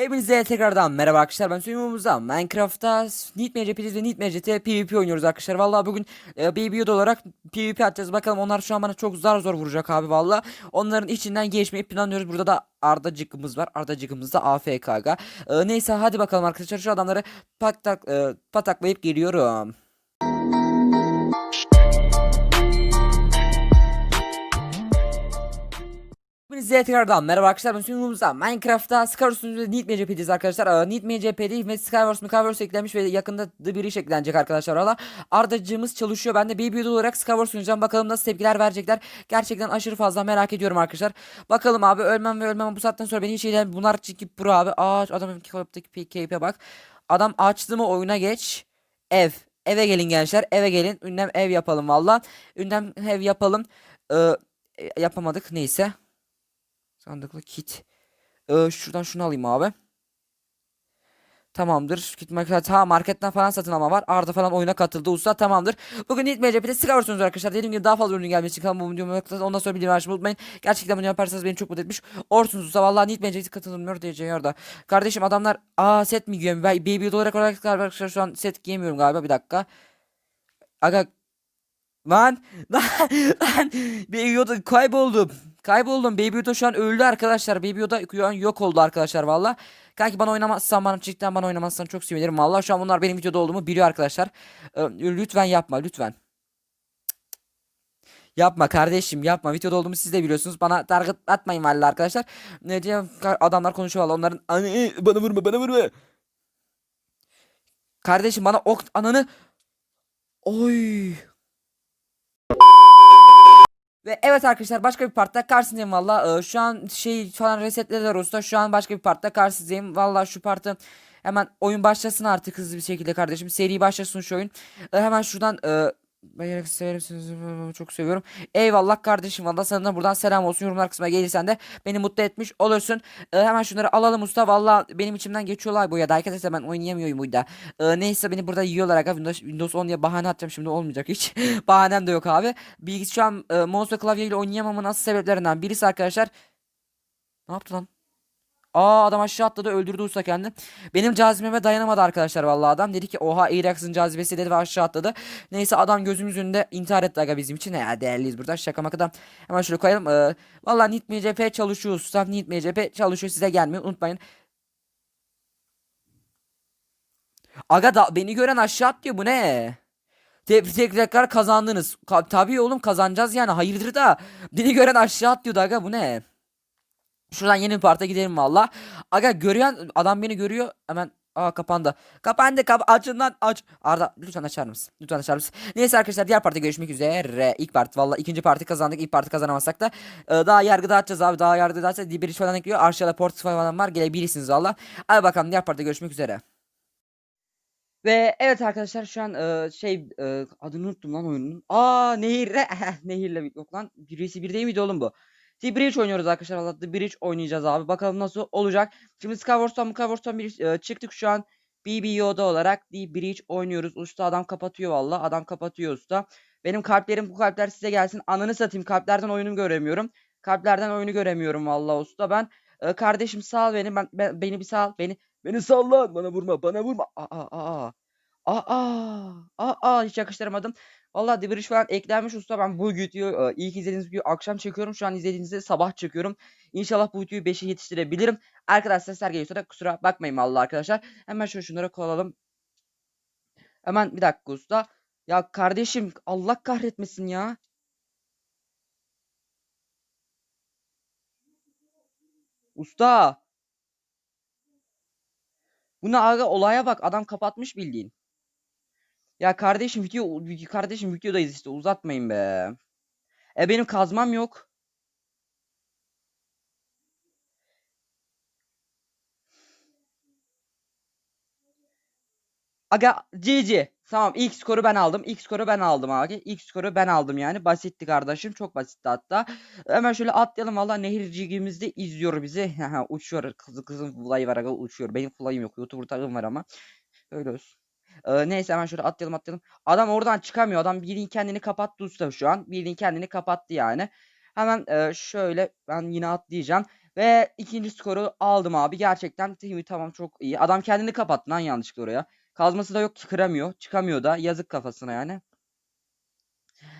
Hepinize tekrardan merhaba arkadaşlar. Ben Suyumumuzda Minecraft'ta Nightmare Repeaters ve GT PvP oynuyoruz arkadaşlar. Vallahi bugün e, Baby olarak PvP atacağız. Bakalım onlar şu an bana çok zar zor vuracak abi valla Onların içinden geçmeyi planlıyoruz. Burada da Ardacıkımız var. Ardacıkımız da AFK aga. E, Neyse hadi bakalım arkadaşlar. Şu adamları patak, e, pataklayıp geliyorum Hepinize tekrardan merhaba arkadaşlar ben sunumumuzda Minecraft'ta Skywars ve Nightmare CP'deyiz arkadaşlar. Ee, Nightmare CP'de ve Skywars Skywars eklenmiş ve yakında The Bridge eklenecek arkadaşlar. Valla Ardacığımız çalışıyor. Ben de Baby Yoda olarak Skywars oynayacağım. Bakalım nasıl tepkiler verecekler. Gerçekten aşırı fazla merak ediyorum arkadaşlar. Bakalım abi ölmem ve ölmem bu saatten sonra beni hiç ilgilen. Bunlar çünkü pro abi. Aa adamın keyfe bak. Adam açtı mı oyuna geç. Ev. Eve gelin gençler. Eve gelin. Ünlem ev yapalım valla. Ünlem ev yapalım. Ee, yapamadık neyse. Sandıklı kit. Ee, şuradan şunu alayım abi. Tamamdır. Kit market ha marketten falan satın alma var. Arda falan oyuna katıldı. Usta tamamdır. Bugün MCP'de sigara sunuyoruz arkadaşlar. Dediğim gibi daha fazla ürün gelmesi için kanalıma videomu yaptınız. Ondan sonra bildirim açmayı unutmayın. Gerçekten bunu yaparsanız beni çok mutlu etmiş. Orsunuz usta. Vallahi Nit MCP'de katılmıyor diyeceğim orada. Kardeşim adamlar aa set mi giyiyorum? Ben baby olarak olarak arkadaşlar şu an set giyemiyorum galiba. Bir dakika. Aga Lan lan lan Baby Yoda kayboldum. Kayboldum. Baby Yoda şu an öldü arkadaşlar. Baby Yoda şu an yok oldu arkadaşlar valla. Kanki bana oynamazsan bana cidden bana oynamazsan çok sevinirim. Valla şu an bunlar benim videoda olduğumu biliyor arkadaşlar. Lütfen yapma lütfen. Yapma kardeşim yapma. Videoda olduğumu siz de biliyorsunuz. Bana target atmayın valla arkadaşlar. Ne diyeyim adamlar konuşuyor valla. Onların anı bana vurma bana vurma. Kardeşim bana ok ananı Oy. Ve evet arkadaşlar başka bir partta karşınızdayım valla. Ee, şu an şey falan resetlediler usta. Şu an başka bir partta karşınızdayım. Valla şu partı hemen oyun başlasın artık hızlı bir şekilde kardeşim. Seri başlasın şu oyun. Ee, hemen şuradan e, ben severim sizi çok seviyorum. Eyvallah kardeşim valla sana da buradan selam olsun. Yorumlar kısmına gelirsen de beni mutlu etmiş olursun. Ee, hemen şunları alalım usta. Valla benim içimden geçiyorlar bu ya da arkadaşlar ben oynayamıyorum burada. Ee, neyse beni burada yiyorlar aga. Windows, Windows 10 diye bahane atacağım şimdi olmayacak hiç. Bahanem de yok abi. Bilgisi şu an e, mouse ve klavye ile oynayamamın asıl sebeplerinden birisi arkadaşlar. Ne yaptı lan? Aa adam aşağı atladı öldürdü usta kendini. Benim cazibeme dayanamadı arkadaşlar vallahi adam. Dedi ki oha Ajax'ın cazibesi dedi ve aşağı atladı. Neyse adam gözümüz önünde intihar etti aga bizim için. Ya değerliyiz burada şaka makadan. Hemen şöyle koyalım. Ee, vallahi Nit çalışıyor usta. Nit çalışıyor size gelmeyi unutmayın. Aga da beni gören aşağı atlıyor bu ne? Tebrik tekrar kazandınız. Ka tabii oğlum kazanacağız yani hayırdır da. Beni gören aşağı atlıyordu aga bu ne? Şuradan yeni bir parta gidelim valla. Aga görüyor adam beni görüyor hemen Aa kapandı. Kapandı kap açın lan aç. Arda lütfen açar mısın? Lütfen açar mısın? Neyse arkadaşlar diğer parti görüşmek üzere. İlk part valla ikinci parti kazandık. İlk parti kazanamazsak da e, daha yargı dağıtacağız abi. Daha yargı dağıtacağız. Dibiriş falan ekliyor. Aşağıda port falan var. Gelebilirsiniz valla. Hadi bakalım diğer parti görüşmek üzere. Ve evet arkadaşlar şu an e, şey e, adını unuttum lan oyunun. Aa nehirle nehirle yok lan. Birisi bir değil miydi oğlum bu? The Bridge oynuyoruz arkadaşlar. Allah The Bridge oynayacağız abi. Bakalım nasıl olacak. Şimdi Skywars'tan Skywars'tan bir e, çıktık şu an. BB Yoda olarak The Bridge oynuyoruz. Usta adam kapatıyor valla. Adam kapatıyor usta. Benim kalplerim bu kalpler size gelsin. Ananı satayım. Kalplerden oyunu göremiyorum. Kalplerden oyunu göremiyorum valla usta. Ben e, kardeşim sal beni. Ben, ben beni bir sal. Beni beni sal lan. Bana vurma. Bana vurma. Aa aa aa. Aa aa aa hiç yakıştıramadım. Valla Bridge falan eklenmiş usta. Ben bu videoyu e, ilk izlediğiniz videoyu akşam çekiyorum. Şu an izlediğinizde sabah çekiyorum. İnşallah bu videoyu 5'e yetiştirebilirim. Arkadaşlar sesler geliyorsa da kusura bakmayın valla arkadaşlar. Hemen şöyle şunları koyalım. Hemen bir dakika usta. Ya kardeşim Allah kahretmesin ya. Usta. Bu ne aga olaya bak adam kapatmış bildiğin. Ya kardeşim video kardeşim videodayız işte uzatmayın be. E benim kazmam yok. Aga GG. Tamam ilk skoru ben aldım. İlk skoru ben aldım abi. İlk skoru ben aldım yani. Basitti kardeşim. Çok basitti hatta. Hemen şöyle atlayalım. Valla nehir cigimiz de izliyor bizi. uçuyor. Kızı kızın fly var aga uçuyor. Benim fly'ım yok. YouTuber tagım var ama. Öyle olsun. Ee, neyse hemen şöyle atlayalım atlayalım. Adam oradan çıkamıyor. Adam bildiğin kendini kapattı usta şu an. Bildiğin kendini kapattı yani. Hemen e, şöyle ben yine atlayacağım. Ve ikinci skoru aldım abi. Gerçekten timi tamam çok iyi. Adam kendini kapattı lan yanlışlıkla oraya. Kazması da yok kıramıyor. Çıkamıyor da. Yazık kafasına yani.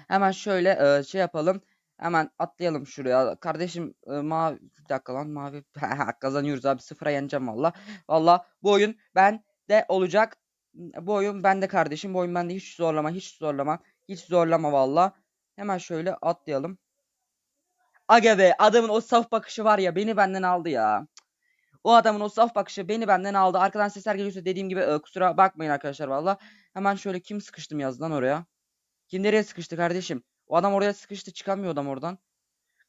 Hemen şöyle e, şey yapalım. Hemen atlayalım şuraya. Kardeşim e, mavi bir dakika lan mavi kazanıyoruz abi. Sıfıra yeneceğim valla. Valla bu oyun ben de olacak. Bu oyun bende kardeşim. Bu oyun bende hiç zorlama hiç zorlama. Hiç zorlama valla. Hemen şöyle atlayalım. Aga be adamın o saf bakışı var ya beni benden aldı ya. O adamın o saf bakışı beni benden aldı. Arkadan sesler geliyorsa dediğim gibi kusura bakmayın arkadaşlar valla. Hemen şöyle kim sıkıştım yazdan oraya. Kim nereye sıkıştı kardeşim? O adam oraya sıkıştı çıkamıyor adam oradan.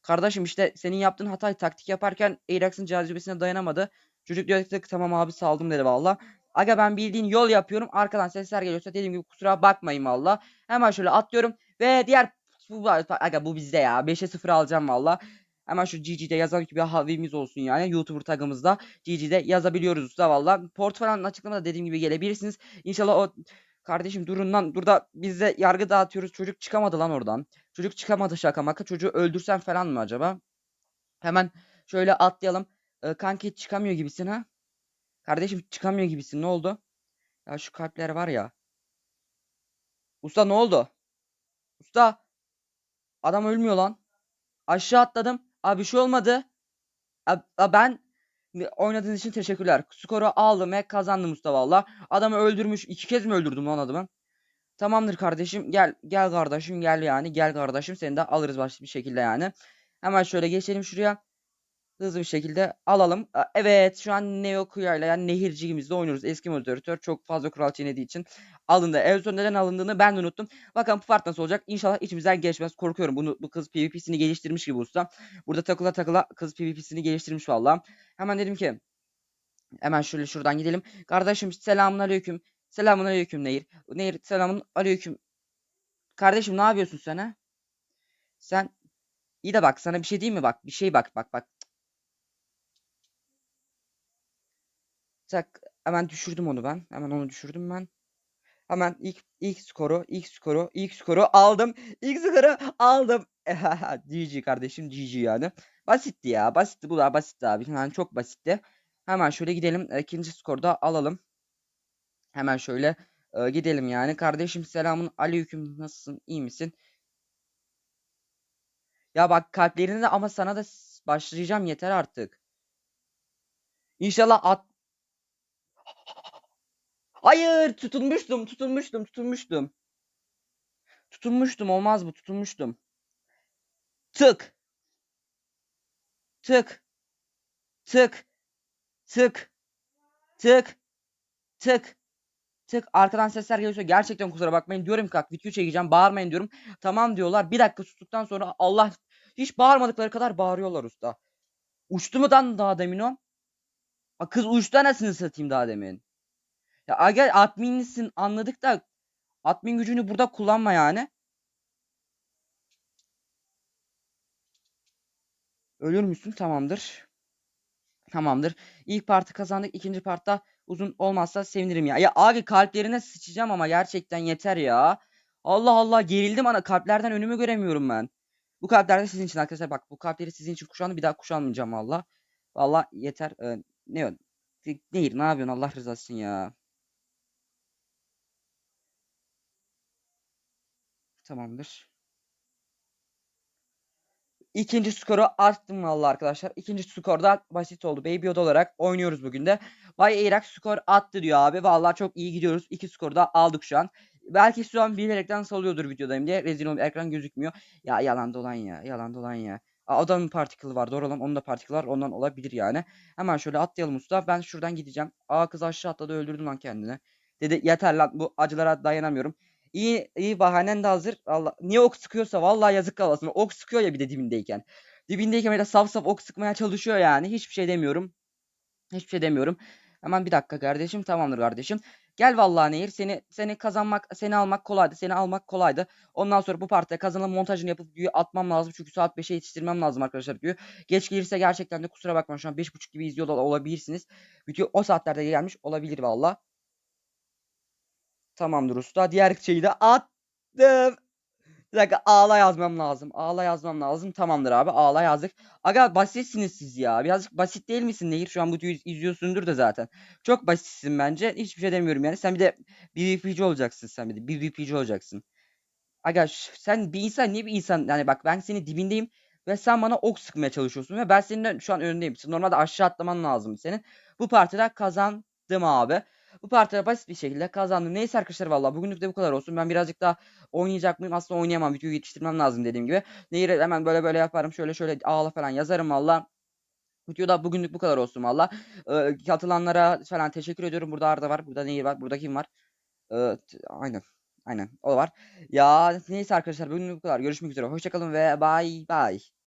Kardeşim işte senin yaptığın hatayı taktik yaparken Ajax'ın cazibesine dayanamadı. Çocuk diyor ki tamam abi saldım dedi valla. Aga ben bildiğin yol yapıyorum. Arkadan sesler geliyorsa dediğim gibi kusura bakmayın valla. Hemen şöyle atlıyorum. Ve diğer bu, aga bu bizde ya. 5'e 0 alacağım valla. Hemen şu GG'de yazalım ki bir havimiz olsun yani. YouTuber tagımızda GG'de yazabiliyoruz usta valla. Port falan açıklamada dediğim gibi gelebilirsiniz. İnşallah o Kardeşim durun lan. Burada biz de yargı dağıtıyoruz. Çocuk çıkamadı lan oradan. Çocuk çıkamadı şaka maka. Çocuğu öldürsen falan mı acaba? Hemen şöyle atlayalım. Ee, kanki çıkamıyor gibisin ha? Kardeşim çıkamıyor gibisin. Ne oldu? Ya şu kalpler var ya. Usta ne oldu? Usta. Adam ölmüyor lan. Aşağı atladım. Abi bir şey olmadı. A- ben oynadığınız için teşekkürler. Skoru aldım ve kazandım Mustafa valla. Adamı öldürmüş. iki kez mi öldürdüm lan adamı? Tamamdır kardeşim. Gel gel kardeşim gel yani. Gel kardeşim seni de alırız başka bir şekilde yani. Hemen şöyle geçelim şuraya. Hızlı bir şekilde alalım. Evet şu an Neo Kuya'yla yani nehircimizde oynuyoruz. Eski moderatör çok fazla kural çiğnediği için alındı. En son neden alındığını ben de unuttum. Bakalım bu fark nasıl olacak? İnşallah içimizden geçmez. Korkuyorum. Bunu bu kız PvP'sini geliştirmiş gibi usta. Burada takıla takıla kız PvP'sini geliştirmiş valla. Hemen dedim ki hemen şöyle şuradan gidelim. Kardeşim selamun aleyküm. Selamun aleyküm Nehir. Nehir selamun aleyküm. Kardeşim ne yapıyorsun sen ha? Sen iyi de bak sana bir şey diyeyim mi bak bir şey bak bak bak. Tak hemen düşürdüm onu ben. Hemen onu düşürdüm ben. Hemen ilk ilk skoru, ilk skoru, ilk skoru aldım. İlk skoru aldım. GG kardeşim GG yani. Basitti ya. Basitti bu da basitti abi. Yani çok basitti. Hemen şöyle gidelim. e, İkinci skorda alalım. Hemen şöyle e, gidelim yani. Kardeşim selamun aleyküm. Nasılsın? İyi misin? Ya bak kalplerini de ama sana da başlayacağım yeter artık. İnşallah at. Hayır tutulmuştum tutulmuştum tutulmuştum. Tutulmuştum olmaz bu tutulmuştum. Tık tık tık tık tık tık tık arkadan sesler geliyorsa gerçekten kusura bakmayın diyorum ki bak video çekeceğim bağırmayın diyorum. Tamam diyorlar bir dakika sustuktan sonra Allah hiç bağırmadıkları kadar bağırıyorlar usta. Uçtu mu dan daha demin o? Kız uçtu anasını satayım daha demin. Ya aga adminlisin anladık da admin gücünü burada kullanma yani. Ölür müsün? Tamamdır. Tamamdır. İlk partı kazandık. İkinci partta uzun olmazsa sevinirim ya. Ya abi kalplerine sıçacağım ama gerçekten yeter ya. Allah Allah gerildim ana kalplerden önümü göremiyorum ben. Bu kalpler de sizin için arkadaşlar bak bu kalpleri sizin için kuşandı bir daha kuşanmayacağım valla. Valla yeter. Ee, ne? Değil ne yapıyorsun Allah rızası için ya. Tamamdır. İkinci skoru arttım valla arkadaşlar. İkinci skor da basit oldu. Baby Yoda olarak oynuyoruz bugün de. Bay Eyrak skor attı diyor abi. Valla çok iyi gidiyoruz. İki skoru da aldık şu an. Belki şu an bilerekten salıyordur videodayım diye. Rezil olmuyor. Ekran gözükmüyor. Ya yalan dolan ya. Yalan dolan ya. Aa, adamın particle var. Doğru olan onun da particle var. Ondan olabilir yani. Hemen şöyle atlayalım usta. Ben şuradan gideceğim. Aa kız aşağı atladı öldürdüm lan kendini. Dedi yeter lan bu acılara dayanamıyorum. İyi iyi bahanen de hazır. Allah niye ok sıkıyorsa vallahi yazık kafasına. Ok sıkıyor ya bir de dibindeyken. Dibindeyken böyle saf saf ok sıkmaya çalışıyor yani. Hiçbir şey demiyorum. Hiçbir şey demiyorum. Hemen bir dakika kardeşim. Tamamdır kardeşim. Gel vallahi Nehir. Seni seni kazanmak, seni almak kolaydı. Seni almak kolaydı. Ondan sonra bu partide kazanılan montajını yapıp videoyu atmam lazım. Çünkü saat 5'e yetiştirmem lazım arkadaşlar videoyu. Geç gelirse gerçekten de kusura bakma şu an 5.30 gibi izliyor olabilirsiniz. Video o saatlerde gelmiş olabilir valla. Tamamdır usta. Diğer şeyi de attım. Bir dakika ağla yazmam lazım. Ağla yazmam lazım. Tamamdır abi. Ağla yazdık. Aga basitsiniz siz ya. Birazcık basit değil misin Nehir? Şu an bu videoyu izliyorsundur da zaten. Çok basitsin bence. Hiçbir şey demiyorum yani. Sen bir de PvP'ci olacaksın sen bir de. PvP'ci olacaksın. Aga sen bir insan niye bir insan yani bak ben senin dibindeyim ve sen bana ok sıkmaya çalışıyorsun ve ben senin şu an önündeyim. Normalde aşağı atlaman lazım senin. Bu partide kazandım abi. Bu partide basit bir şekilde kazandım. Neyse arkadaşlar vallahi bugünlük de bu kadar olsun. Ben birazcık daha oynayacak mıyım? Aslında oynayamam. Videoyu yetiştirmem lazım dediğim gibi. Nehir'e hemen böyle böyle yaparım. Şöyle şöyle ağla falan yazarım valla. Videoda bugünlük bu kadar olsun valla. Ee, katılanlara falan teşekkür ediyorum. Burada Arda var. Burada Nehir var. Burada kim var? Ee, aynen. Aynen. O var. Ya neyse arkadaşlar bugünlük bu kadar. Görüşmek üzere. Hoşçakalın ve bye bye.